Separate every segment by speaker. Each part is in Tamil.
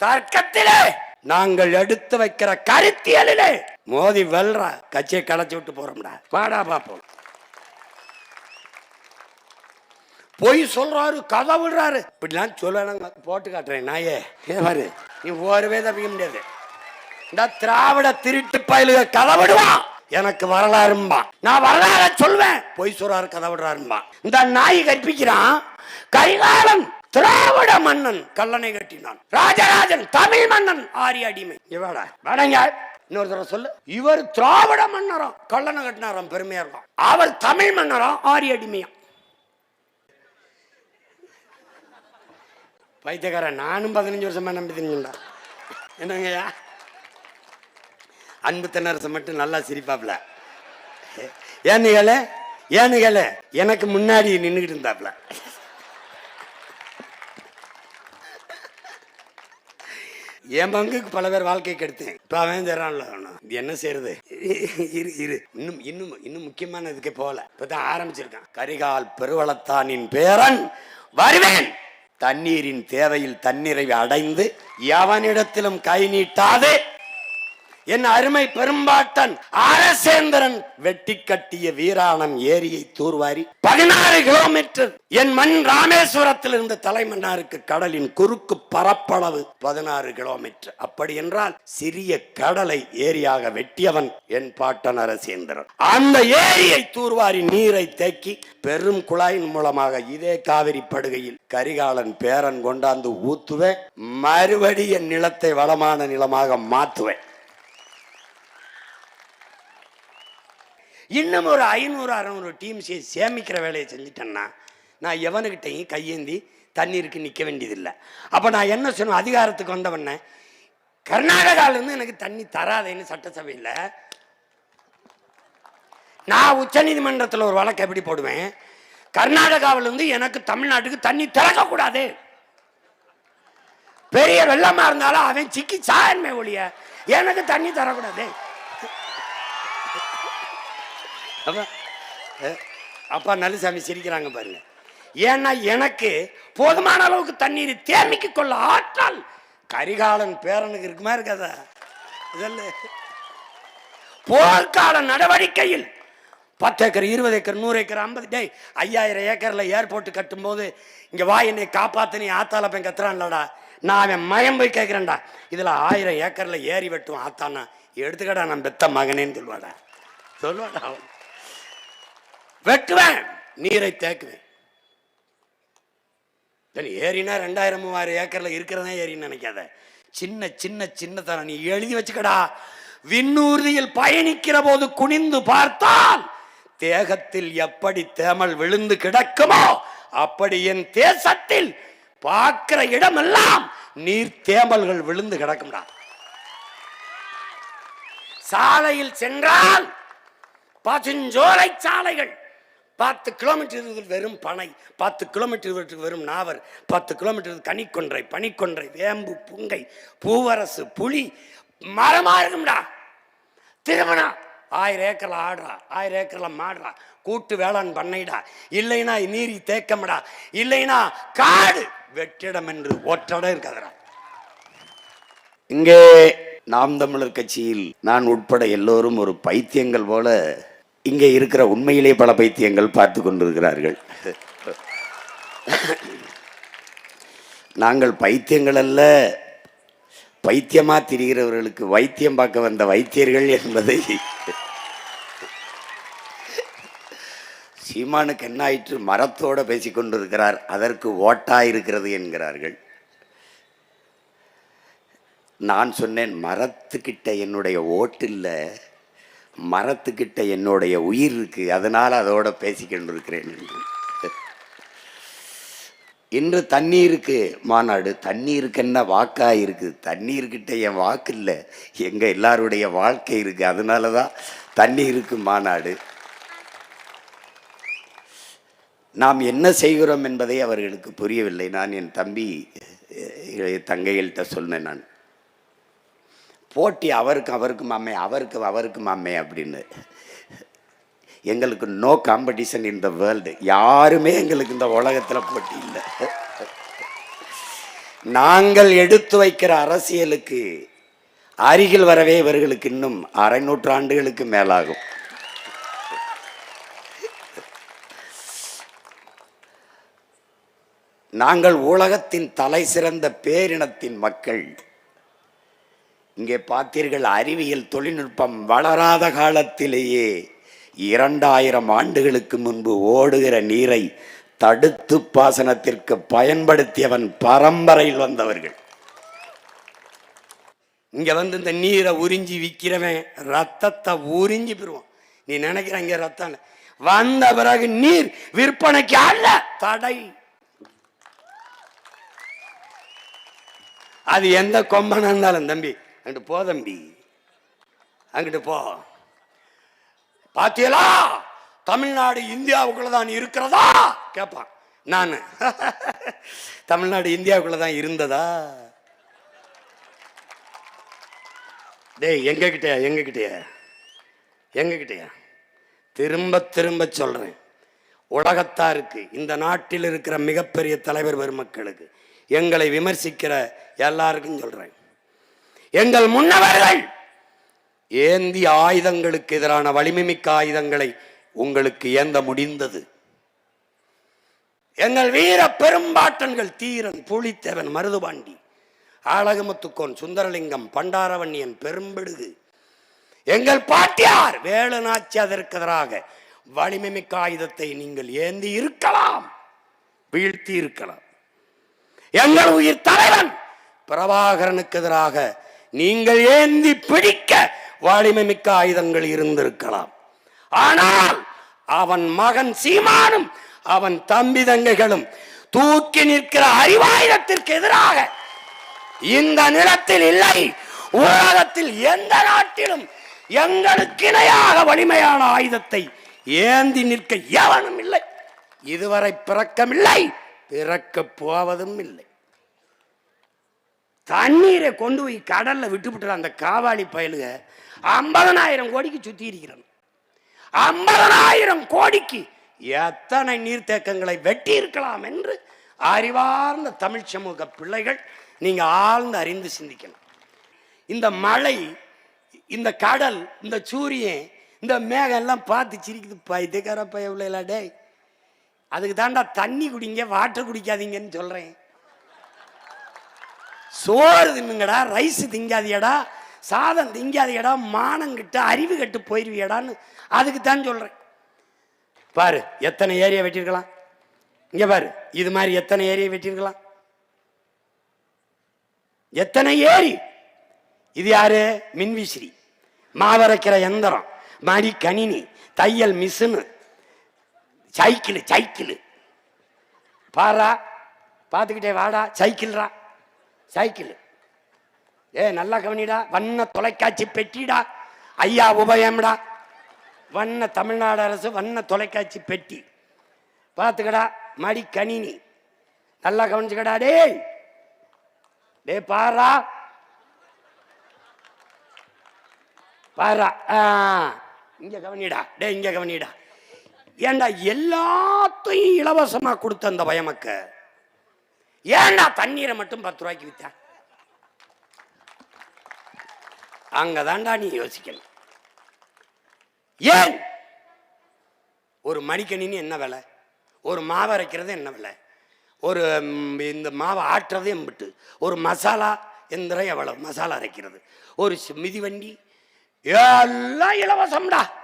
Speaker 1: தர்க்கத்திலே. நாங்கள் எடுத்து வைக்கிற கருத்தியலிலே. மோதி வெல்ற கட்சியை களைச்சு விட்டு போறோம்டா. வாடா பாப்போம். பொய் சொல்றாரு கதை விடுறாரு. இப்படிலாம் சொல்லணுங்க போட்டு காட்டுறேன் நாயே. ஏ பாரு நீ ஒருவே தப்பிக்க முடியாது. இந்த திராவிட திருட்டு பயலுக கதை விடுவான் எனக்கு வரலாறும்பா. நான் வரலாறு சொல்வேன். பொய் சொல்றாரு கதை விடுறாரும்பா. இந்த நாய் கற்பிக்கிறான் கரிகாலன். திராவிட மன்னன் கல்லணை கட்டினான். ராஜராஜன் தமிழ் மன்னன் ஆரிய அடிமை. இவடா வடங்க இன்னொரு தடவை சொல்லு. இவர் திராவிட மன்னரம். கல்லணை கட்டினாராம் பெருமையா இருக்கும். அவர் தமிழ் மன்னரம் ஆரிய அடிமையா? பைத்தியக்காரன் நானும் பதினஞ்சு வருஷமா நம்பி என்னங்கய்யா? அன்பு தென்னரசு மட்டும் நல்லா சிரிப்பாப்ல. ஏன்னு கேளு ஏன்னு கேளு. எனக்கு முன்னாடி நின்றுக்கிட்டு இருந்தாப்ல. என் பங்குக்கு பல பேர் வாழ்க்கை கெடுத்தேன் இப்போ அவன் தரான்ல என்ன செய்யறது இரு இரு. இன்னும் இன்னும் இன்னும் முக்கியமான இதுக்கு போகல. இப்பதான் ஆரம்பிச்சிருக்கான். கரிகால் பெருவளத்தானின் பேரன் வருவேன். தண்ணீரின் தேவையில் தண்ணீரை அடைந்து எவனிடத்திலும் கை நீட்டாது. என் அருமை பெரும்பாட்டன் அரசேந்திரன் வெட்டி கட்டிய வீராணம் ஏரியை தூர்வாரி பதினாறு கிலோமீட்டர் என் மண் ராமேஸ்வரத்தில் இருந்த தலைமன்னாருக்கு கடலின் குறுக்கு பரப்பளவு பதினாறு கிலோமீட்டர் அப்படி என்றால் சிறிய கடலை ஏரியாக வெட்டியவன் என் பாட்டன் அரசேந்திரன். அந்த ஏரியை தூர்வாரி நீரை தேக்கி பெரும் குழாயின் மூலமாக இதே காவிரி படுகையில் கரிகாலன் பேரன் கொண்டாந்து ஊத்துவேன். மறுபடி என் நிலத்தை வளமான நிலமாக மாத்துவேன் இன்னும் ஒரு ஐநூறு அறநூறு டீம் சேமிக்கிற வேலையை செஞ்சிட்டேன்னா நான் எவனுக்கிட்டையும் கையேந்தி தண்ணீருக்கு நிற்க வேண்டியதில்லை. அப்போ நான் என்ன சொன்னேன் அதிகாரத்துக்கு வந்தவொடனே கர்நாடகாவிலேருந்து எனக்கு தண்ணி தராதேன்னு சட்டசபையில் நான் உச்சநீதிமன்றத்தில் ஒரு வழக்கு எப்படி போடுவேன்? கர்நாடகாவிலேருந்து எனக்கு தமிழ்நாட்டுக்கு தண்ணி திறக்கக்கூடாது பெரிய வெள்ளமாக இருந்தாலும் அவன் சிக்கி சாயன்மை ஒழிய எனக்கு தண்ணி தரக்கூடாது. அப்பா நல்லசாமி அப்பா சிரிக்கிறாங்க பாருங்க. ஏன்னா எனக்கு போதுமான அளவுக்கு தண்ணீரை தேமிக்க கொள்ள ஆற்றல் கரிகாலன் பேரனுக்கு இருக்குமா இருக்காதா? இதெல்லாம் போர்க்கால நடவடிக்கையில் பத்து ஏக்கர் இருபது ஏக்கர் நூறு ஏக்கர் ஐம்பது டே ஐயாயிரம் ஏக்கர்ல ஏர்போர்ட் கட்டும்போது இங்கே வா என்னை காப்பாற்றி நீ ஆத்தால போய் கத்துறான்லடா. நான் அவன் மயம் போய் கேட்குறேன்டா இதுல ஆயிரம் ஏக்கரில் ஏறி வெட்டும் ஆத்தானா? எடுத்துக்கடா நான் பெத்த மகனேன்னு சொல்லுவாடா. சொல்லுவாடா அவன். வெட்டுவேன் நீரை தேக்குவேன். ஏறினா ஏரினா ரெண்டாயிரம் மூவாயிரம் ஏக்கர்ல இருக்கிறதா ஏரின்னு நினைக்காத. சின்ன சின்ன சின்னத்தனம். நீ எழுதி வச்சுக்கடா. விண்ணூர்தியில் பயணிக்கிற போது குனிந்து பார்த்தால் தேகத்தில் எப்படி தேமல் விழுந்து கிடக்குமோ அப்படி என் தேசத்தில் பார்க்கிற இடமெல்லாம் நீர் தேமல்கள் விழுந்து கிடக்கும்டா. சாலையில் சென்றால் பசுஞ்சோலை சாலைகள் பத்து கிலோமீட்டர் வெறும் பனை பத்து கிலோமீட்டர் வெறும் நாவர் பத்து கிலோமீட்டர் கனிக்கொன்றை பனிக்கொன்றை வேம்பு புங்கை பூவரசு புலி மரமாக இருக்கும்டா. திருமணம் ஆயிரம் ஏக்கரில் ஆடுறா ஆயிரம் ஏக்கரில் மாடுறா. கூட்டு வேளாண் பண்ணைடா. இல்லைனா நீரி தேக்கம்டா. இல்லைனா காடு வெற்றிடம் என்று ஒற்றடம் இருக்காதுடா. இங்கே நாம் தமிழர் கட்சியில் நான் உட்பட எல்லோரும் ஒரு பைத்தியங்கள் போல இங்கே இருக்கிற உண்மையிலே பல பைத்தியங்கள் பார்த்து கொண்டிருக்கிறார்கள். நாங்கள் பைத்தியங்கள் அல்ல பைத்தியமாக திரிகிறவர்களுக்கு வைத்தியம் பார்க்க வந்த வைத்தியர்கள் என்பதை சீமானுக்கு என்ன ஆயிற்று மரத்தோடு பேசிக்கொண்டிருக்கிறார் அதற்கு ஓட்டா இருக்கிறது என்கிறார்கள். நான் சொன்னேன் மரத்துக்கிட்ட என்னுடைய ஓட்டு இல்லை மரத்துக்கிட்ட என்னுடைய உயிர் இருக்கு அதனால் அதோட பேசிக்கொண்டு இருக்கிறேன் என்று. இன்று தண்ணீருக்கு மாநாடு தண்ணீருக்கு என்ன வாக்கா இருக்கு. தண்ணீர்கிட்ட என் வாக்கு இல்லை எங்கள் எல்லாருடைய வாழ்க்கை இருக்குது அதனால தான் தண்ணீருக்கு மாநாடு. நாம் என்ன செய்கிறோம் என்பதை அவர்களுக்கு புரியவில்லை. நான் என் தம்பி தங்கைகள்கிட்ட சொன்னேன் நான். போட்டி அவருக்கு அவருக்கும் அம்மை அவருக்கு அவருக்கும் அம்மை அப்படின்னு. எங்களுக்கு no competition in the world யாருமே எங்களுக்கு இந்த உலகத்தில் போட்டி இல்லை. நாங்கள் எடுத்து வைக்கிற அரசியலுக்கு அருகில் வரவே இவர்களுக்கு இன்னும் அரை நூற்றாண்டுகளுக்கு மேலாகும். நாங்கள் உலகத்தின் தலை சிறந்த பேரினத்தின் மக்கள். இங்கே பார்த்தீர்கள் அறிவியல் தொழில்நுட்பம் வளராத காலத்திலேயே இரண்டாயிரம் ஆண்டுகளுக்கு முன்பு ஓடுகிற நீரை தடுத்து பாசனத்திற்கு பயன்படுத்தியவன் பரம்பரையில் வந்தவர்கள். இங்க வந்து இந்த நீரை உறிஞ்சி விற்கிறவன் ரத்தத்தை உறிஞ்சி பெறுவான். நீ நினைக்கிற இங்க ரத்தம் வந்த பிறகு நீர் விற்பனைக்கு அல்ல தடை. அது எந்த கொம்பனா இருந்தாலும் தம்பி அங்கிட்டு போ தம்பி. அங்கிட்டு போ. பாத்தியலா? தமிழ்நாடு இந்தியாவுக்குள்ள தான் இருக்கிறதா? கேட்பான் நான். தமிழ்நாடு இந்தியாவுக்குள்ள தான் இருந்ததா? டேய் எங்க கிட்டயா எங்க கிட்டயா எங்க திரும்ப திரும்ப சொல்றேன். உலகத்தாருக்கு இந்த நாட்டில் இருக்கிற மிகப்பெரிய தலைவர் பெருமக்களுக்கு. எங்களை விமர்சிக்கிற எல்லாருக்கும் சொல்றேன். எங்கள் முன்னவர்கள். ஏந்திய ஆயுதங்களுக்கு எதிரான வலிமைமிக்க ஆயுதங்களை உங்களுக்கு ஏந்த முடிந்தது? எங்கள் வீர பெரும்பாட்டன்கள் தீரன் புலித்தேவன் மருதுபாண்டி ஆலகமுத்துக்கோன் சுந்தரலிங்கம் பண்டாரவண்ணியன் பெரும்பெடுகு. எங்கள் பாட்டியார் வேலுநாச்சி அதற்கு எதிராக வலிமைமிக்க ஆயுதத்தை நீங்கள் ஏந்தி இருக்கலாம் வீழ்த்தி இருக்கலாம். எங்கள் உயிர் தலைவன் பிரபாகரனுக்கு எதிராக நீங்கள் ஏந்தி பிடிக்க வலிமை மிக்க ஆயுதங்கள் இருந்திருக்கலாம். ஆனால் அவன் மகன் சீமானும் அவன் தம்பி தங்கைகளும் தூக்கி நிற்கிற அறிவாயுதத்திற்கு எதிராக இந்த நிலத்தில் இல்லை. உலகத்தில் எந்த நாட்டிலும் எங்களுக்கு இணையாக வலிமையான ஆயுதத்தை ஏந்தி நிற்க எவனும் இல்லை. இதுவரை பிறக்கமில்லை பிறக்கப் போவதும் இல்லை. தண்ணீரை கொண்டு போய் கடலில் விட்டுவிட்டு அந்த காவாளி பயலுக ஐம்பதனாயிரம் கோடிக்கு சுற்றி இருக்கிறான். ஐம்பதனாயிரம் கோடிக்கு எத்தனை நீர்த்தேக்கங்களை வெட்டி இருக்கலாம் என்று அறிவார்ந்த தமிழ் சமூக பிள்ளைகள் நீங்கள் ஆழ்ந்து அறிந்து சிந்திக்கணும். இந்த மழை இந்த கடல் இந்த சூரியன் இந்த மேகம் எல்லாம் பார்த்து சிரிக்குது. பைத்தியக்கார பைய டேய் அதுக்கு தாண்டா தண்ணி குடிங்க வாட்டர் குடிக்காதீங்கன்னு சொல்கிறேன் சோறு தின்னுங்கடா ரைஸ் திங்காதியடா சாதம் திங்காதியடா மானம் கிட்ட அறிவு கட்டு போயிருவியடான்னு அதுக்கு தான் சொல்கிறேன் பாரு எத்தனை ஏரியா வெட்டியிருக்கலாம்? இங்கே பாரு இது மாதிரி எத்தனை ஏரியா வெட்டியிருக்கலாம்? எத்தனை ஏரி? இது யாரு? மின்விசிறி. மாவரைக்கிற எந்திரம் மடி கணினி தையல் மிஷினு சைக்கிள் சைக்கிள். பாரா பார்த்துக்கிட்டே வாடா சைக்கிள்ரா. சைக்கிள். ஏ நல்லா கவனிடா. வண்ண தொலைக்காட்சி பெட்டிடா. ஐயா உபயம்டா. வண்ண தமிழ்நாடு அரசு வண்ண தொலைக்காட்சி பெட்டி. பார்த்துக்கடா மடி கணினி. நல்லா கவனிச்சுக்கடா டேய். டே பாரா. பாரா. ஆ இங்க கவனிடா. டே இங்க கவனிடா. ஏண்டா எல்லாத்தையும் இலவசமா கொடுத்த அந்த பயமக்க? ஏன்டா தண்ணீரை மட்டும் பத்து ரூபாய்க்கு வித்த? அங்கதான்டா நீ யோசிக்கணும். ஏன்? ஒரு மடிக்கணினி என்ன விலை? ஒரு மாவு அரைக்கிறது என்ன விலை? ஒரு இந்த மாவை ஆட்டுறது எம்பிட்டு? ஒரு மசாலா எந்திரம் எவ்வளவு? மசாலா அரைக்கிறது. ஒரு சி- மிதிவண்டி? எல்லாம் இலவசம்டா.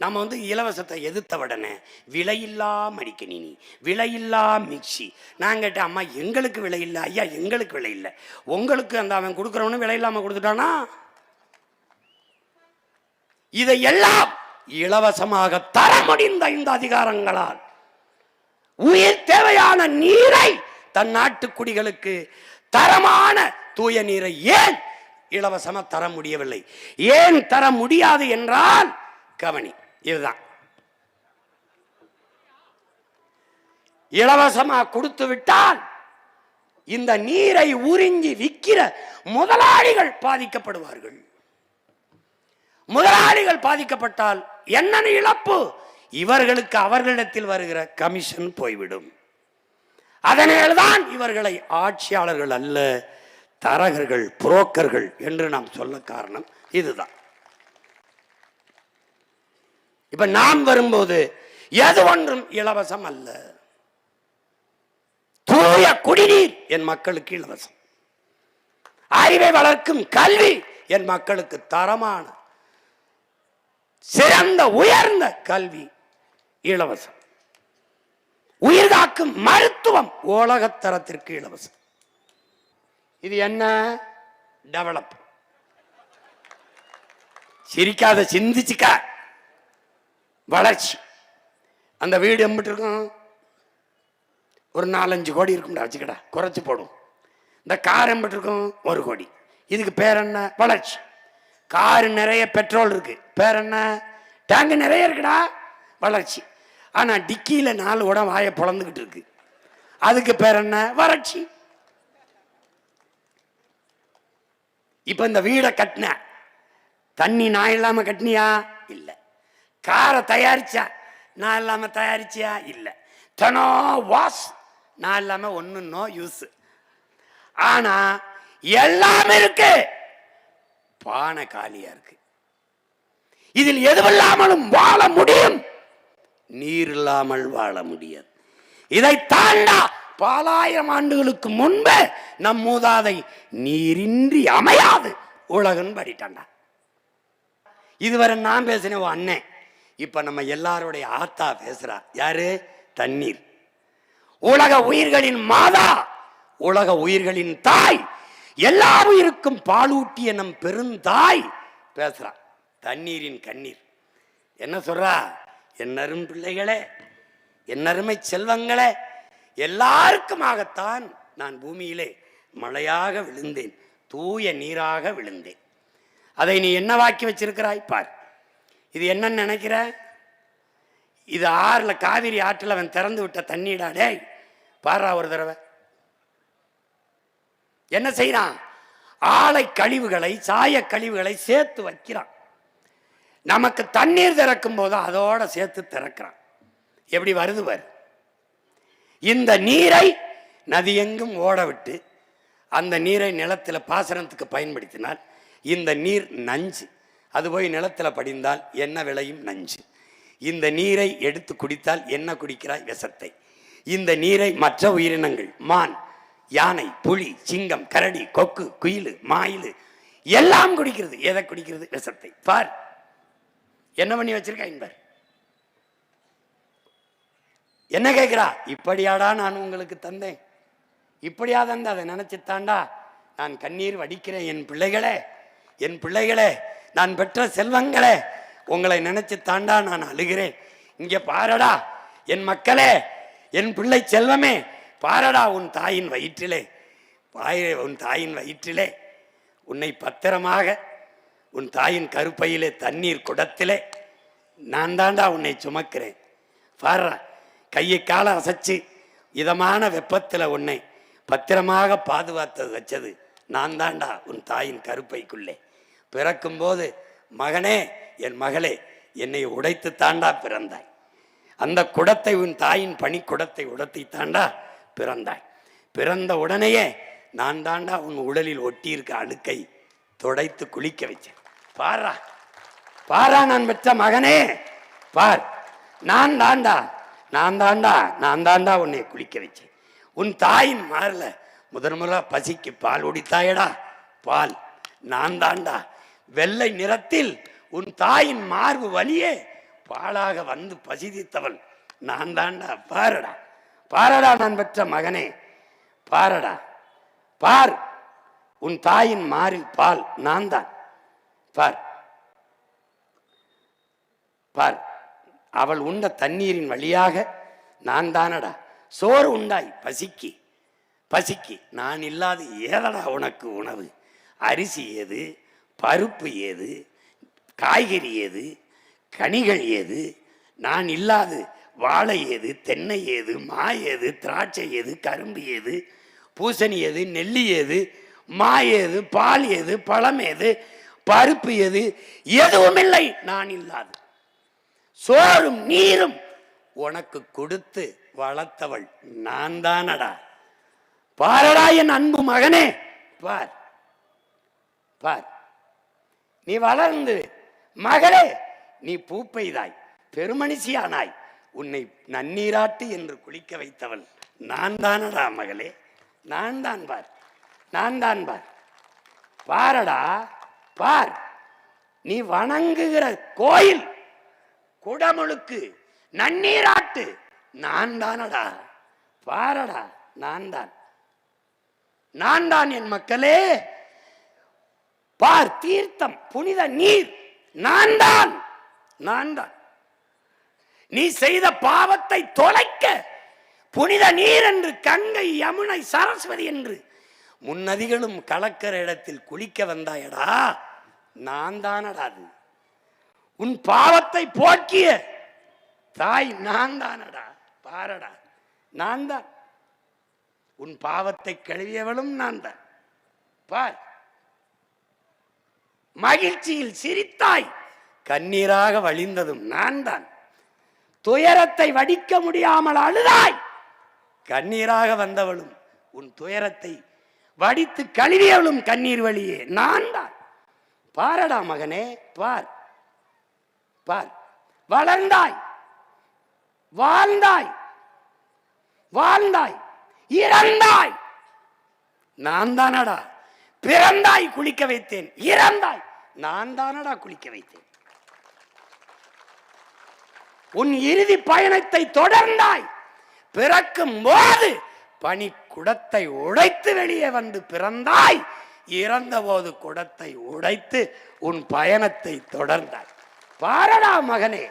Speaker 1: நம்ம வந்து இலவசத்தை எதிர்த்த உடனே விலையில்லா மடிக்கணினி விலையில்லா மிக்சி நான் கேட்டேன் அம்மா எங்களுக்கு விலை இல்லை ஐயா எங்களுக்கு விலை இல்லை. உங்களுக்கு அந்த அவன் கொடுக்குறவனு விலை இல்லாமல் கொடுத்துட்டானா? இதை எல்லாம் இலவசமாக தர முடிந்த இந்த அதிகாரங்களால் உயிர் தேவையான நீரை தன் நாட்டு குடிகளுக்கு தரமான தூய நீரை ஏன் இலவசமாக தர முடியவில்லை? ஏன் தர முடியாது என்றால் கவனி இதுதான். இலவசமா கொடுத்து விட்டால் இந்த நீரை உறிஞ்சி விற்கிற முதலாளிகள் பாதிக்கப்படுவார்கள். முதலாளிகள் பாதிக்கப்பட்டால் என்ன இழப்பு? இவர்களுக்கு அவர்களிடத்தில் வருகிற கமிஷன் போய்விடும். அதனால்தான் இவர்களை ஆட்சியாளர்கள் அல்ல தரகர்கள் புரோக்கர்கள் என்று நாம் சொல்ல காரணம் இதுதான். இப்ப நாம் வரும்போது எது ஒன்றும் இலவசம் அல்ல. தூய குடிநீர் என் மக்களுக்கு இலவசம். அறிவை வளர்க்கும் கல்வி என் மக்களுக்கு தரமான சிறந்த உயர்ந்த கல்வி இலவசம். உயிர் காக்கும் மருத்துவம் உலகத்தரத்திற்கு இலவசம். இது என்ன? டெவலப் சிரிக்காத சிந்திச்சுக்க. வளர்ச்சி. அந்த வீடு எம்பிட்டு இருக்கும்? ஒரு நாலஞ்சு கோடி இருக்கும்டா வச்சுக்கடா. குறைச்சி போடும் இந்த கார் எம்பிட்டு இருக்கும்? ஒரு கோடி. இதுக்கு பேர் என்ன? வளர்ச்சி. காரு நிறைய பெட்ரோல் இருக்கு. பேர் என்ன? டேங்க் நிறைய இருக்குடா. வளர்ச்சி. ஆனால் டிக்கியில் நாலு உடம் வாயை பிளந்துக்கிட்டு இருக்கு. அதுக்கு பேர் என்ன? வறட்சி. இப்போ இந்த வீடை கட்டின. தண்ணி நான் இல்லாமல் கட்டினியா? இல்லை. காரை தயாரிச்சா? நான் இல்லாம தயாரிச்சியா? இல்லை. தனோ வாஷ் நான் இல்லாம ஒண்ணு நோ யூஸ். ஆனா எல்லாமே இருக்கு. பானை காலியா இருக்கு. இதில் எதுவில்லாமலும் வாழ முடியும். நீர் இல்லாமல் வாழ முடியாது. இதை தாண்டா பலாயிரம் ஆண்டுகளுக்கு முன்பே நம் மூதாதை நீரின்றி அமையாது. உலகன் படிட்டாண்டா இதுவரை நான் பேசினேன் அண்ணன் இப்போ நம்ம எல்லாருடைய ஆத்தா பேசுகிறா யாரு? தண்ணீர். உலக உயிர்களின் மாதா உலக உயிர்களின் தாய் எல்லா உயிருக்கும் பாலூட்டிய நம் பெருந்தாய் பேசுறா. தண்ணீரின் கண்ணீர். என்ன சொல்றா? என்னரும் பிள்ளைகளே என்னருமை செல்வங்களே எல்லாருக்குமாகத்தான் நான் பூமியிலே மழையாக விழுந்தேன் தூய நீராக விழுந்தேன். அதை நீ என்னவாக்கி வச்சிருக்கிறாய்? பார். இது என்னன்னு நினைக்கிற? இது ஆறில் காவிரி ஆற்றில் அவன் திறந்து விட்ட தண்ணீடா டேய்? பாரா ஒரு தடவை. என்ன செய்யறான் ஆலை கழிவுகளை சாய கழிவுகளை சேர்த்து வைக்கிறான். நமக்கு தண்ணீர் திறக்கும் போது அதோட சேர்த்து திறக்கிறான். எப்படி வருது பாரு. இந்த நீரை நதியெங்கும் ஓட விட்டு அந்த நீரை நிலத்தில் பாசனத்துக்கு பயன்படுத்தினால் இந்த நீர் நஞ்சு. அது போய் நிலத்தில் படிந்தால் என்ன விளையும் நஞ்சு. இந்த நீரை எடுத்து குடித்தால் என்ன குடிக்கிறாய் விஷத்தை? இந்த நீரை மற்ற உயிரினங்கள் மான் யானை புலி சிங்கம் கரடி கொக்கு குயில் மாயில் எல்லாம் குடிக்கிறது. எதை குடிக்கிறது? விஷத்தை. பார். என்ன பண்ணி வச்சிருக்கேன் என்பார் என்ன கேட்குறா? இப்படியாடா நான் உங்களுக்கு தந்தேன். இப்படியா தந்த? அதை நினைச்சு தாண்டா நான் கண்ணீர் வடிக்கிறேன். என் பிள்ளைகளே என் பிள்ளைகளே நான் பெற்ற செல்வங்களே உங்களை நினைச்சு தாண்டா நான் அழுகிறேன். இங்க பாரடா என் மக்களே என் பிள்ளை செல்வமே பாரடா உன் தாயின் வயிற்றிலே பாய உன் தாயின் வயிற்றிலே. உன்னை பத்திரமாக உன் தாயின் கருப்பையிலே தண்ணீர் குடத்திலே நான் தாண்டா உன்னை சுமக்கிறேன். பாடுறா கையை காலை அசைச்சு இதமான வெப்பத்தில் உன்னை பத்திரமாக பாதுகாத்து வச்சது நான் தாண்டா உன் தாயின் கருப்பைக்குள்ளே. பிறக்கும்போது மகனே என் மகளே என்னை உடைத்து தாண்டா பிறந்தாய். அந்த குடத்தை உன் தாயின் பனி குடத்தை உடத்தை தாண்டா பிறந்தாய். பிறந்த உடனேயே நான் தாண்டா உன் உடலில் ஒட்டியிருக்க அழுக்கை துடைத்து குளிக்க வச்சேன். பாரா. பாரா நான் பெற்ற மகனே. பார். நான் தாண்டா நான் தாண்டா நான் தாண்டா உன்னை குளிக்க வச்சேன். உன் தாயின் மாறல முதன் முதலாக பசிக்கு பால் உடித்தாயடா பால். நான் தாண்டா வெள்ளை நிறத்தில் உன் தாயின் மார்பு வழியே பாலாக வந்து பசிதித்தவள். நான் தாண்டா பாரடா. பாரடா நான் பெற்ற மகனே. பாரடா. பார். உன் தாயின் மாறில் பால். நான் தான். பார். பார். அவள் உண்ட தண்ணீரின் வழியாக நான் தானடா. சோறு உண்டாய். பசிக்கு. பசிக்கு. நான் இல்லாத ஏதடா உனக்கு உணவு? அரிசி ஏது? பருப்பு ஏது? காய்கறி ஏது? கனிகள் ஏது? நான் இல்லாது வாழை ஏது? தென்னை ஏது? மா ஏது? திராட்சை ஏது? கரும்பு ஏது? பூசணி ஏது? நெல்லி ஏது? மா ஏது? பால் ஏது? பழம் ஏது? பருப்பு எது எதுவும் இல்லை. நான் இல்லாது. சோறும் நீரும் உனக்கு கொடுத்து வளர்த்தவள் நான் தானடா பாரடா என் அன்பு மகனே. பார். பார். நீ வளர்ந்து மகளே நீ பூப்பெய்தாய் பெருமனுஷியானாய் உன்னை நன்னீராட்டு என்று குளிக்க வைத்தவன் நான் தானடா மகளே? நான் தான் பார் நான் தான் பார். பாரடா பார். நீ வணங்குகிற கோயில் குடமுழுக்கு நன்னீராட்டு நான் தானடா பாரடா நான் தான் நான் தான் என் மக்களே பார் தீர்த்தம் புனித நீர். நான் தான். நான் தான். நீ செய்த பாவத்தை தொலைக்க புனித நீர் என்று கங்கை யமுனை சரஸ்வதி என்று முன்னதிகளும் கலக்கிற இடத்தில் குளிக்க வந்தாயடா. நான் தானடா அது. உன் பாவத்தை போக்கிய தாய் நான் தானடா. பாரடா. நான் தான். உன் பாவத்தை கழுவியவளும் நான் தான். பார். மகிழ்ச்சியில் சிரித்தாய். கண்ணீராக வழிந்ததும் நான் தான் துயரத்தை வடிக்க முடியாமல் அழுதாய். கண்ணீராக வந்தவளும் உன் துயரத்தை வடித்து கழுவியவளும் கண்ணீர் வழியே நான் தான் பாரடா மகனே பார். பார். வளர்ந்தாய். வாழ்ந்தாய். வாழ்ந்தாய். இறந்தாய். நான் தானடா பிறந்தாய் குளிக்க வைத்தேன். இறந்தாய். நான் தானடா குளிக்க வைத்தேன். உன் இறுதி பயணத்தை தொடர்ந்தாய். பிறக்கும் போது பனி குடத்தை உடைத்து வெளியே வந்து பிறந்தாய். இறந்தபோது குடத்தை உடைத்து உன் பயணத்தை தொடர்ந்தாய். பாரடா மகனே.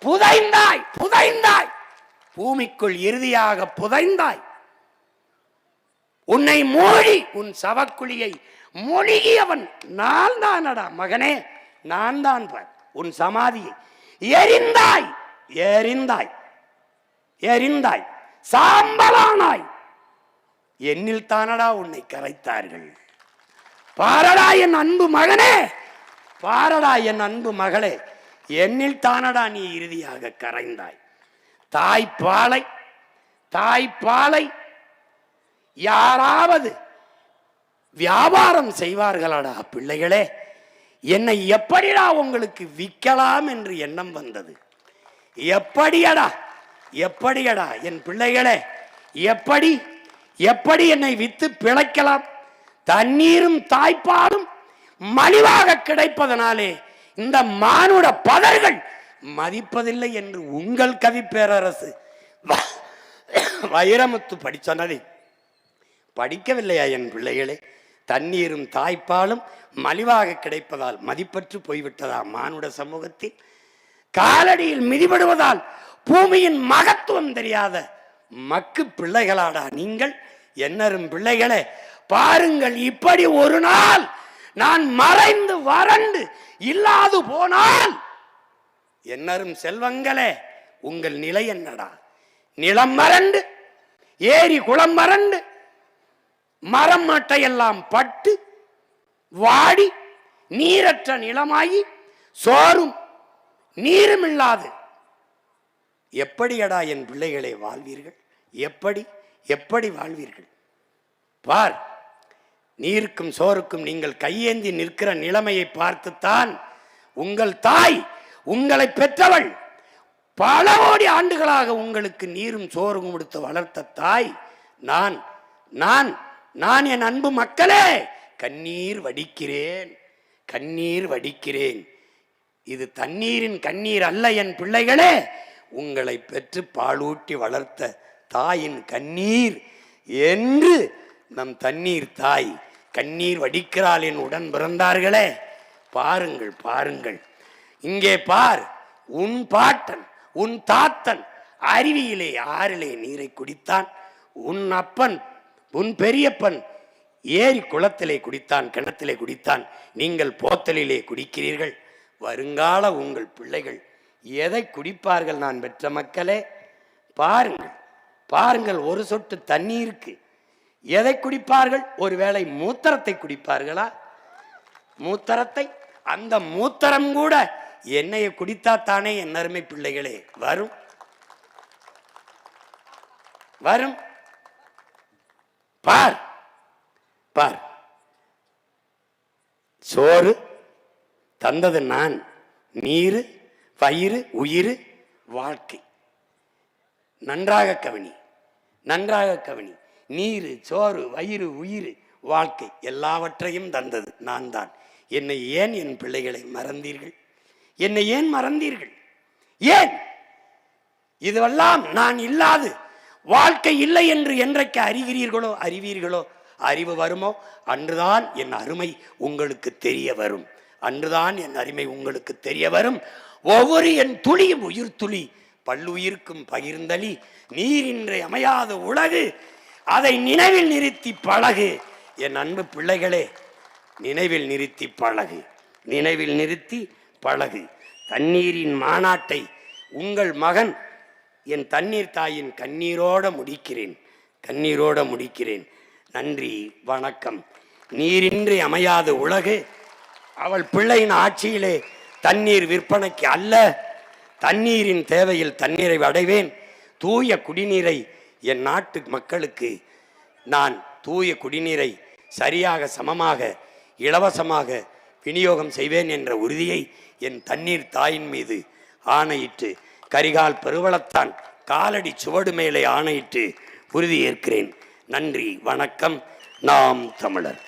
Speaker 1: புதைந்தாய் புதைந்தாய். பூமிக்குள் இறுதியாக புதைந்தாய். உன்னை மூழி உன் சவக்குழியை மொழிகியவன் நான் தானடா மகனே நான் தான் பார் உன் சமாதியை. எரிந்தாய் எரிந்தாய் எரிந்தாய் சாம்பலானாய். என்னில் தானடா உன்னை கரைத்தார்கள். பாரடா என் அன்பு மகனே பாரடா என் அன்பு மகளே என்னில் தானடா நீ இறுதியாக கரைந்தாய். தாய்ப்பாலை தாய்ப்பாலை யாராவது வியாபாரம் செய்வார்களாடா பிள்ளைகளே என்னை எப்படிடா உங்களுக்கு விற்கலாம் என்று எண்ணம் வந்தது? எப்படியடா எப்படியடா என் பிள்ளைகளே எப்படி எப்படி என்னை வித்து பிழைக்கலாம்? தண்ணீரும் தாய்ப்பாலும் மலிவாக கிடைப்பதனாலே இந்த மானுட பதர்கள் மதிப்பதில்லை என்று உங்கள் கவிப்பேரரசு வைரமுத்து படி வைரமுத்து படிக்கவில்லையா என் பிள்ளைகளே? தண்ணீரும் தாய்ப்பாலும் மலிவாக கிடைப்பதால் மதிப்பற்று போய்விட்டதா மானுட சமூகத்தில்? காலடியில் மிதிபடுவதால் பூமியின் மகத்துவம் தெரியாத மக்கு பிள்ளைகளாடா நீங்கள்? என்னரும் பிள்ளைகளே பாருங்கள் இப்படி ஒரு நாள் நான் மறைந்து வறண்டு இல்லாது போனால்? என்னரும் செல்வங்களே உங்கள் நிலை என்னடா? நிலம் மறண்டு ஏரி குளம் மறண்டு மரம் மட்டையெல்லாம் பட்டு வாடி நீரற்ற நிலமாகி சோறும் நீரும் இல்லாது எப்படியடா என் பிள்ளைகளை வாழ்வீர்கள்? எப்படி எப்படி வாழ்வீர்கள்? பார் நீருக்கும் சோறுக்கும் நீங்கள் கையேந்தி நிற்கிற நிலைமையை பார்த்துத்தான் உங்கள் தாய் உங்களை பெற்றவள். பல கோடி ஆண்டுகளாக உங்களுக்கு நீரும் சோறும் கொடுத்து வளர்த்த தாய் நான் நான் நான் என் அன்பு மக்களே கண்ணீர் வடிக்கிறேன் கண்ணீர் வடிக்கிறேன். இது தண்ணீரின் கண்ணீர் அல்ல என் பிள்ளைகளே உங்களை பெற்று பாலூட்டி வளர்த்த தாயின் கண்ணீர் என்று நம் தண்ணீர் தாய் கண்ணீர் வடிக்கிறாள் என் உடன் பிறந்தார்களே. பாருங்கள் பாருங்கள். இங்கே பார் உன் பாட்டன் உன் தாத்தன் அருவியிலே ஆறிலே நீரை குடித்தான். உன் அப்பன் உன் பெரியப்பன் ஏரி குளத்திலே குடித்தான் கிணத்திலே குடித்தான். நீங்கள் போத்தலிலே குடிக்கிறீர்கள். வருங்கால உங்கள் பிள்ளைகள் எதை குடிப்பார்கள் நான் பெற்ற மக்களே? பாருங்கள் பாருங்கள் ஒரு சொட்டு தண்ணீருக்கு எதை குடிப்பார்கள்? ஒருவேளை மூத்திரத்தை குடிப்பார்களா? மூத்தரத்தை? அந்த மூத்தரம் கூட என்னைய குடித்தா தானே என் அருமை பிள்ளைகளே? வரும். வரும். பார். பார். சோறு தந்தது நான். நீர் வயிறு உயிர் வாழ்க்கை. நன்றாக கவனி நன்றாக கவனி. நீரு சோறு வயிறு உயிர் வாழ்க்கை எல்லாவற்றையும் தந்தது நான் தான் என்னை ஏன் என் பிள்ளைகளை மறந்தீர்கள்? என்னை ஏன் மறந்தீர்கள்? ஏன்? இதுவெல்லாம் நான் இல்லாது வாழ்க்கை இல்லை என்று என்றைக்கு அறிகிறீர்களோ அறிவீர்களோ? அறிவு வருமோ? அன்றுதான் என் அருமை உங்களுக்கு தெரிய வரும். அன்றுதான் என் அருமை உங்களுக்கு தெரிய வரும். ஒவ்வொரு என் துளியும் உயிர் துளி பல்லுயிர்க்கும் பகிர்ந்தளி நீரின்றி அமையாத உலகு அதை நினைவில் நிறுத்தி பழகு. என் அன்பு பிள்ளைகளே நினைவில் நிறுத்தி பழகு. நினைவில் நிறுத்தி பழகு. தண்ணீரின் மாநாட்டை உங்கள் மகன் என் தண்ணீர் தாயின் கண்ணீரோட முடிக்கிறேன். கண்ணீரோட முடிக்கிறேன். நன்றி வணக்கம். நீரின்றி அமையாத உலகு. அவள் பிள்ளையின் ஆட்சியிலே தண்ணீர் விற்பனைக்கு அல்ல. தண்ணீரின் தேவையில் தண்ணீரை அடைவேன் தூய குடிநீரை என் நாட்டு மக்களுக்கு நான் தூய குடிநீரை சரியாக சமமாக இலவசமாக விநியோகம் செய்வேன் என்ற உறுதியை என் தண்ணீர் தாயின் மீது ஆணையிட்டு கரிகால் பெருவளத்தான் காலடி சுவடு மேலே ஆணையிட்டு உறுதியேற்கிறேன் நன்றி வணக்கம். நாம் தமிழர்.